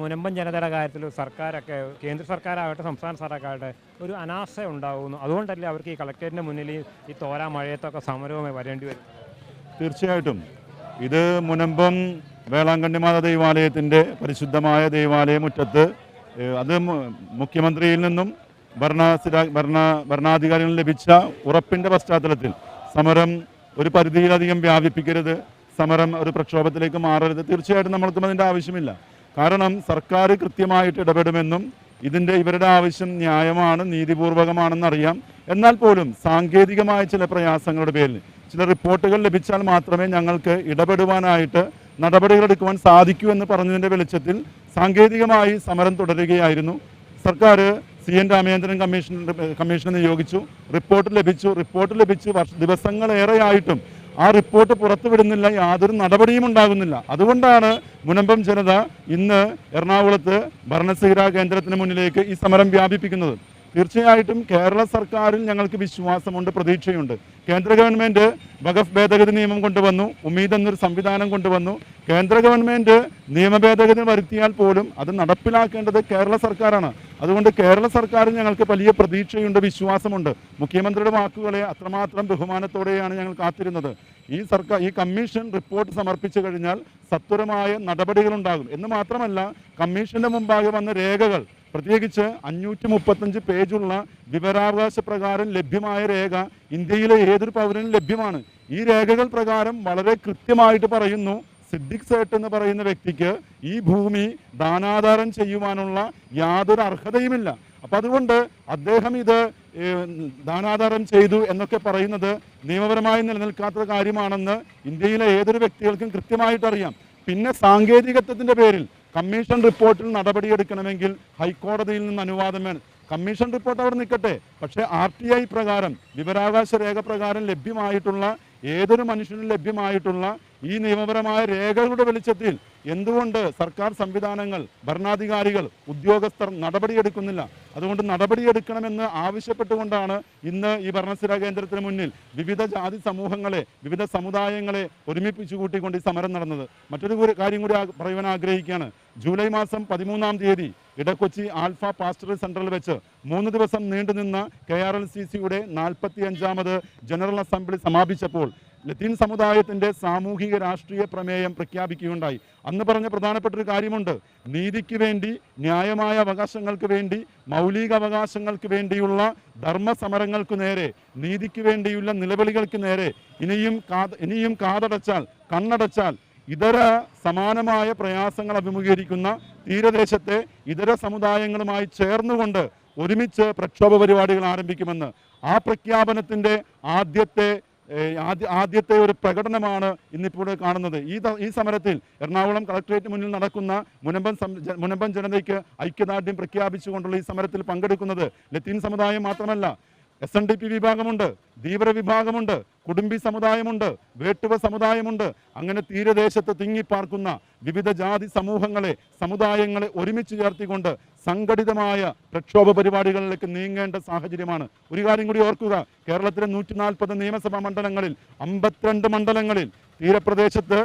മുനമ്പൻ ജനതയുടെ കാര്യത്തിൽ സർക്കാരൊക്കെ കേന്ദ്ര സർക്കാരാകട്ടെ സംസ്ഥാന സർക്കാരാകട്ടെ ഒരു അനാസ്ഥ ഉണ്ടാകുന്നു അതുകൊണ്ടല്ലേ അവർക്ക് ഈ കളക്ടറിന്റെ മുന്നിൽ ഈ- തോരാ മഴയത്തൊക്കെ സമരവുമായി വരേണ്ടി വരും? തീർച്ചയായിട്ടും. ഇത് മുനമ്പം വേളാങ്കണ്ണി മാത ദൈവാലയത്തിന്റെ പരിശുദ്ധമായ ദൈവാലയമുറ്റത്ത് അത് മുഖ്യമന്ത്രിയിൽ നിന്നും ഭരണസ്ഥിര ഭരണ ഭരണാധികാരികളിൽ ലഭിച്ച ഉറപ്പിന്റെ പശ്ചാത്തലത്തിൽ സമരം ഒരു പരിധിയിലധികം വ്യാപിപ്പിക്കരുത് സമരം ഒരു പ്രക്ഷോഭത്തിലേക്ക് മാറരുത്. തീർച്ചയായിട്ടും നമ്മൾക്കും അതിന്റെ ആവശ്യമില്ല. കാരണം സർക്കാർ കൃത്യമായിട്ട് ഇടപെടുമെന്നും ഇതിന്റെ ഇവരുടെ ആവശ്യം ന്യായമാണ് നീതിപൂർവകമാണെന്നറിയാം. എന്നാൽ പോലും സാങ്കേതികമായ ചില പ്രയാസങ്ങളുടെ പേരിൽ ചില റിപ്പോർട്ടുകൾ ലഭിച്ചാൽ മാത്രമേ ഞങ്ങൾക്ക് ഇടപെടുവാനായിട്ട് നടപടികളെടുക്കുവാൻ സാധിക്കൂ എന്ന് പറഞ്ഞതിന്റെ വെളിച്ചത്തിൽ സാങ്കേതികമായി സമരം തുടരുകയായിരുന്നു. സർക്കാർ സി എൻ രാമചന്ദ്രൻ കമ്മീഷൻ കമ്മീഷനെ നിയോഗിച്ചു. റിപ്പോർട്ട് ലഭിച്ചു. റിപ്പോർട്ട് ലഭിച്ചു വർഷ ദിവസങ്ങളേറെയായിട്ടും ആ റിപ്പോർട്ട് പുറത്തുവിടുന്നില്ല യാതൊരു നടപടിയും ഉണ്ടാകുന്നില്ല. അതുകൊണ്ടാണ് മുനമ്പം ജനത ഇന്ന് എറണാകുളത്ത് ഭരണസിഹിര കേന്ദ്രത്തിന് മുന്നിലേക്ക് ഈ സമരം വ്യാപിപ്പിക്കുന്നത്. തീർച്ചയായിട്ടും കേരള സർക്കാരിൽ ഞങ്ങൾക്ക് വിശ്വാസമുണ്ട് പ്രതീക്ഷയുണ്ട്. കേന്ദ്ര ഗവൺമെന്റ് വഖഫ് ഭേദഗതി നിയമം കൊണ്ടുവന്നു ഉമീദ് എന്നൊരു സംവിധാനം കൊണ്ടുവന്നു. കേന്ദ്ര ഗവൺമെന്റ് നിയമ ഭേദഗതി വരുത്തിയാൽ പോലും അത് നടപ്പിലാക്കേണ്ടത് കേരള സർക്കാരാണ്. അതുകൊണ്ട് കേരള സർക്കാരിൽ ഞങ്ങൾക്ക് വലിയ പ്രതീക്ഷയുണ്ട് വിശ്വാസമുണ്ട്. മുഖ്യമന്ത്രിയുടെ വാക്കുകളെ അത്രമാത്രം ബഹുമാനത്തോടെയാണ് ഞങ്ങൾ കാത്തിരുന്നത്. ഈ സർക്കാർ ഈ കമ്മീഷൻ റിപ്പോർട്ട് സമർപ്പിച്ചു കഴിഞ്ഞാൽ സത്വരമായ നടപടികളുണ്ടാകും. എന്ന് മാത്രമല്ല കമ്മീഷന്റെ മുമ്പാകെ വന്ന രേഖകൾ പ്രത്യേകിച്ച് അഞ്ഞൂറ്റി മുപ്പത്തഞ്ച് പേജുള്ള വിവരാവകാശ പ്രകാരം ലഭ്യമായ രേഖ ഇന്ത്യയിലെ ഏതൊരു പൗരനും ലഭ്യമാണ്. ഈ രേഖകൾ പ്രകാരം വളരെ കൃത്യമായിട്ട് പറയുന്നു സിദ്ദിഖ് സേട്ട് എന്ന് പറയുന്ന വ്യക്തിക്ക് ഈ ഭൂമി ദാനാധാരം ചെയ്യുവാനുള്ള യാതൊരു അർഹതയുമില്ല. അപ്പം അതുകൊണ്ട് അദ്ദേഹം ഇത് ദാനാധാരം ചെയ്തു എന്നൊക്കെ പറയുന്നത് നിയമപരമായി നിലനിൽക്കാത്ത കാര്യമാണെന്ന് ഇന്ത്യയിലെ ഏതൊരു വ്യക്തികൾക്കും കൃത്യമായിട്ട് അറിയാം പിന്നെ സാങ്കേതികത്വത്തിന്റെ പേരിൽ കമ്മീഷൻ റിപ്പോർട്ടിൽ നടപടിയെടുക്കണമെങ്കിൽ ഹൈക്കോടതിയിൽ നിന്ന് അനുവാദം വേണം. കമ്മീഷൻ റിപ്പോർട്ട് അവിടെ നിൽക്കട്ടെ. പക്ഷേ ആർ ടി ഐ പ്രകാരം വിവരാവകാശ രേഖ പ്രകാരം ലഭ്യമായിട്ടുള്ള ഏതൊരു മനുഷ്യനും ലഭ്യമായിട്ടുള്ള ഈ നിയമപരമായ രേഖകളുടെ വെളിച്ചത്തിൽ എന്തുകൊണ്ട് സർക്കാർ സംവിധാനങ്ങൾ ഭരണാധികാരികൾ ഉദ്യോഗസ്ഥർ നടപടിയെടുക്കുന്നില്ല? അതുകൊണ്ട് നടപടിയെടുക്കണമെന്ന് ആവശ്യപ്പെട്ടുകൊണ്ടാണ് ഇന്ന് ഈ ഭരണസ്ഥിര കേന്ദ്രത്തിന് മുന്നിൽ വിവിധ ജാതി സമൂഹങ്ങളെ വിവിധ സമുദായങ്ങളെ ഒരുമിപ്പിച്ചു കൂട്ടിക്കൊണ്ട് ഈ സമരം നടന്നത്. മറ്റൊരു കാര്യം കൂടി പറയുവാൻ ആഗ്രഹിക്കുകയാണ്. ജൂലൈ മാസം പതിമൂന്നാം തീയതി ഇടക്കൊച്ചി ആൽഫ പാസ്റ്ററൽ സെന്ററിൽ വെച്ച് മൂന്ന് ദിവസം നീണ്ടുനിന്ന കെ ആർ എൽ സി സിയുടെ നാൽപ്പത്തി അഞ്ചാമത് ജനറൽ അസംബ്ലി സമാപിച്ചപ്പോൾ ലത്തീൻ സമുദായത്തിന്റെ സാമൂഹിക രാഷ്ട്രീയ പ്രമേയം പ്രഖ്യാപിക്കുകയുണ്ടായി. അന്ന് പറഞ്ഞ പ്രധാനപ്പെട്ട ഒരു കാര്യമുണ്ട്. നീതിക്ക് വേണ്ടി ന്യായമായ അവകാശങ്ങൾക്ക് വേണ്ടി മൗലിക അവകാശങ്ങൾക്ക് വേണ്ടിയുള്ള ധർമ്മസമരങ്ങൾക്ക് നേരെ നീതിക്ക് വേണ്ടിയുള്ള നിലവിളികൾക്ക് നേരെ ഇനിയും കാത് ഇനിയും കാതടച്ചാൽ കണ്ണടച്ചാൽ ഇതര സമാനമായ പ്രയാസങ്ങൾ അഭിമുഖീകരിക്കുന്ന തീരദേശത്തെ ഇതര സമുദായങ്ങളുമായി ചേർന്നുകൊണ്ട് ഒരുമിച്ച് പ്രക്ഷോഭ പരിപാടികൾ ആരംഭിക്കുമെന്ന് ആ പ്രഖ്യാപനത്തിന്റെ ആദ്യത്തെ ആദ്യ ആദ്യത്തെ ഒരു പ്രകടനമാണ് ഇന്നിപ്പോൾ കാണുന്നത്. ഈ ഈ സമരത്തിൽ എറണാകുളം കളക്ടറേറ്റ് മുന്നിൽ നടക്കുന്ന മുനമ്പൻ മുനമ്പൻ ജനതയ്ക്ക് ഐക്യദാർഢ്യം പ്രഖ്യാപിച്ചുകൊണ്ടുള്ള ഈ സമരത്തിൽ പങ്കെടുക്കുന്നത് ലത്തീൻ സമുദായം മാത്രമല്ല എസ് എൻ ഡി പി വിഭാഗമുണ്ട് ധീവര വിഭാഗമുണ്ട് കുടുംബി സമുദായമുണ്ട് വേട്ടുവ സമുദായമുണ്ട്. അങ്ങനെ തീരദേശത്ത് തിങ്ങിപ്പാർക്കുന്ന വിവിധ ജാതി സമൂഹങ്ങളെ സമുദായങ്ങളെ ഒരുമിച്ച് ചേർത്തിക്കൊണ്ട് സംഘടിതമായ പ്രക്ഷോഭ പരിപാടികളിലേക്ക് നീങ്ങേണ്ട സാഹചര്യമാണ്. ഒരു കാര്യം കൂടി ഓർക്കുക കേരളത്തിലെ നൂറ്റി നാൽപ്പത് നിയമസഭാ മണ്ഡലങ്ങളിൽ അമ്പത്തിരണ്ട് മണ്ഡലങ്ങളിൽ തീരപ്രദേശത്ത്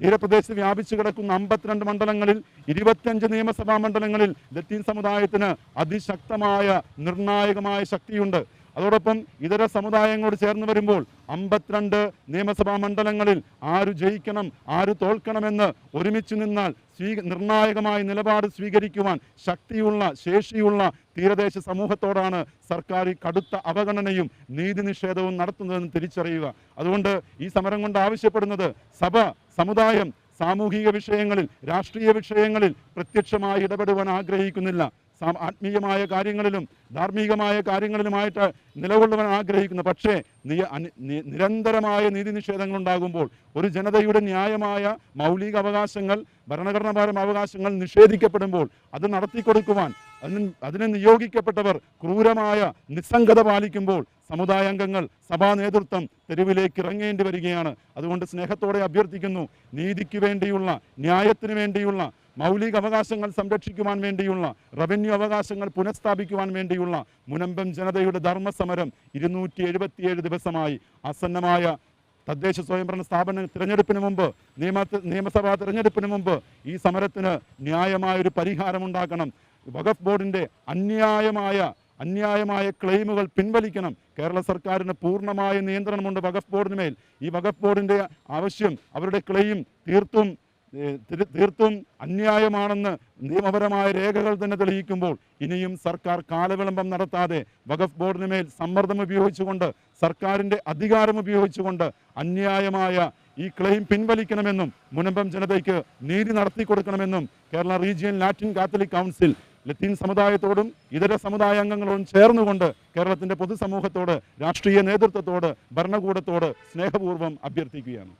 തീരപ്രദേശത്ത് വ്യാപിച്ചു കിടക്കുന്ന അമ്പത്തിരണ്ട് മണ്ഡലങ്ങളിൽ ഇരുപത്തിയഞ്ച് നിയമസഭാ മണ്ഡലങ്ങളിൽ ലത്തീൻ സമുദായത്തിന് അതിശക്തമായ നിർണായകമായ ശക്തിയുണ്ട്. അതോടൊപ്പം ഇതര സമുദായങ്ങളോട് ചേർന്ന് വരുമ്പോൾ അമ്പത്തിരണ്ട് നിയമസഭാ മണ്ഡലങ്ങളിൽ ആര് ജയിക്കണം ആര് തോൽക്കണമെന്ന് ഒരുമിച്ച് നിന്നാൽ സ്വീ നിർണായകമായ നിലപാട് സ്വീകരിക്കുവാൻ ശക്തിയുള്ള ശേഷിയുള്ള തീരദേശ സമൂഹത്തോടാണ് സർക്കാർ ഈ കടുത്ത അവഗണനയും നീതി നിഷേധവും നടത്തുന്നതെന്ന് തിരിച്ചറിയുക. അതുകൊണ്ട് ഈ സമരം കൊണ്ട് ആവശ്യപ്പെടുന്നത് സഭ സമുദായം സാമൂഹിക വിഷയങ്ങളിൽ രാഷ്ട്രീയ വിഷയങ്ങളിൽ പ്രത്യക്ഷമായി ഇടപെടുവാൻ ആഗ്രഹിക്കുന്നില്ല. ആത്മീയമായ കാര്യങ്ങളിലും ധാർമ്മികമായ കാര്യങ്ങളിലുമായിട്ട് നിലകൊള്ളുവാൻ ആഗ്രഹിക്കുന്നു. പക്ഷേ നിരന്തരമായ നീതി നിഷേധങ്ങൾ ഉണ്ടാകുമ്പോൾ ഒരു ജനതയുടെ ന്യായമായ മൗലിക അവകാശങ്ങൾ ഭരണഘടനാപരമായ അവകാശങ്ങൾ നിഷേധിക്കപ്പെടുമ്പോൾ അത് നടത്തിക്കൊടുക്കുവാൻ അതിന് അതിനെ നിയോഗിക്കപ്പെട്ടവർ ക്രൂരമായ നിസ്സംഗത പാലിക്കുമ്പോൾ സമുദായാംഗങ്ങൾ സഭാ നേതൃത്വം തെരുവിലേക്ക് ഇറങ്ങേണ്ടി വരികയാണ്. അതുകൊണ്ട് സ്നേഹത്തോടെ അഭ്യർത്ഥിക്കുന്നു നീതിക്ക് വേണ്ടിയുള്ള ന്യായത്തിന് വേണ്ടിയുള്ള മൗലിക അവകാശങ്ങൾ സംരക്ഷിക്കുവാൻ വേണ്ടിയുള്ള റവന്യൂ അവകാശങ്ങൾ പുനഃസ്ഥാപിക്കുവാൻ വേണ്ടിയുള്ള മുനമ്പം ജനതയുടെ ധർമ്മസമരം ഇരുന്നൂറ്റി എഴുപത്തിയേഴ് ദിവസമായി ആസന്നമായ തദ്ദേശ സ്വയംഭരണ സ്ഥാപന തിരഞ്ഞെടുപ്പിന് മുമ്പ് നിയമ നിയമസഭാ തിരഞ്ഞെടുപ്പിന് മുമ്പ് ഈ സമരത്തിന് ന്യായമായൊരു പരിഹാരമുണ്ടാക്കണം. വഖഫ് ബോർഡിന്റെ അന്യായമായ അന്യായമായ ക്ലെയിമുകൾ പിൻവലിക്കണം. കേരള സർക്കാരിന് പൂർണമായ നിയന്ത്രണമുണ്ട് വഖഫ് ബോർഡിന് മേൽ. ഈ വഖഫ് ബോർഡിന്റെ ആവശ്യം അവരുടെ ക്ലെയിം തീർത്തും തീർത്തും അന്യായമാണെന്ന് നിയമപരമായ രേഖകൾ തന്നെ തെളിയിക്കുമ്പോൾ ഇനിയും സർക്കാർ കാലവിളംബം നടത്താതെ വഖഫ് ബോർഡിന് മേൽ സമ്മർദ്ദം ഉപയോഗിച്ചുകൊണ്ട് സർക്കാരിന്റെ അധികാരം ഉപയോഗിച്ചുകൊണ്ട് അന്യായമായ ഈ ക്ലെയിം പിൻവലിക്കണമെന്നും മുനമ്പം ജനതയ്ക്ക് നീതി നടത്തി കൊടുക്കണമെന്നും Kerala region latin catholic council ലത്തീൻ സമുദായത്തോടും ഇതര സമുദായ അംഗങ്ങളോടും ചേർന്നുകൊണ്ട് കേരളത്തിന്റെ പൊതുസമൂഹത്തോട് രാഷ്ട്രീയ നേതൃത്വത്തോട് ഭരണകൂടത്തോട് സ്നേഹപൂർവം അഭ്യർത്ഥിക്കുകയാണ്.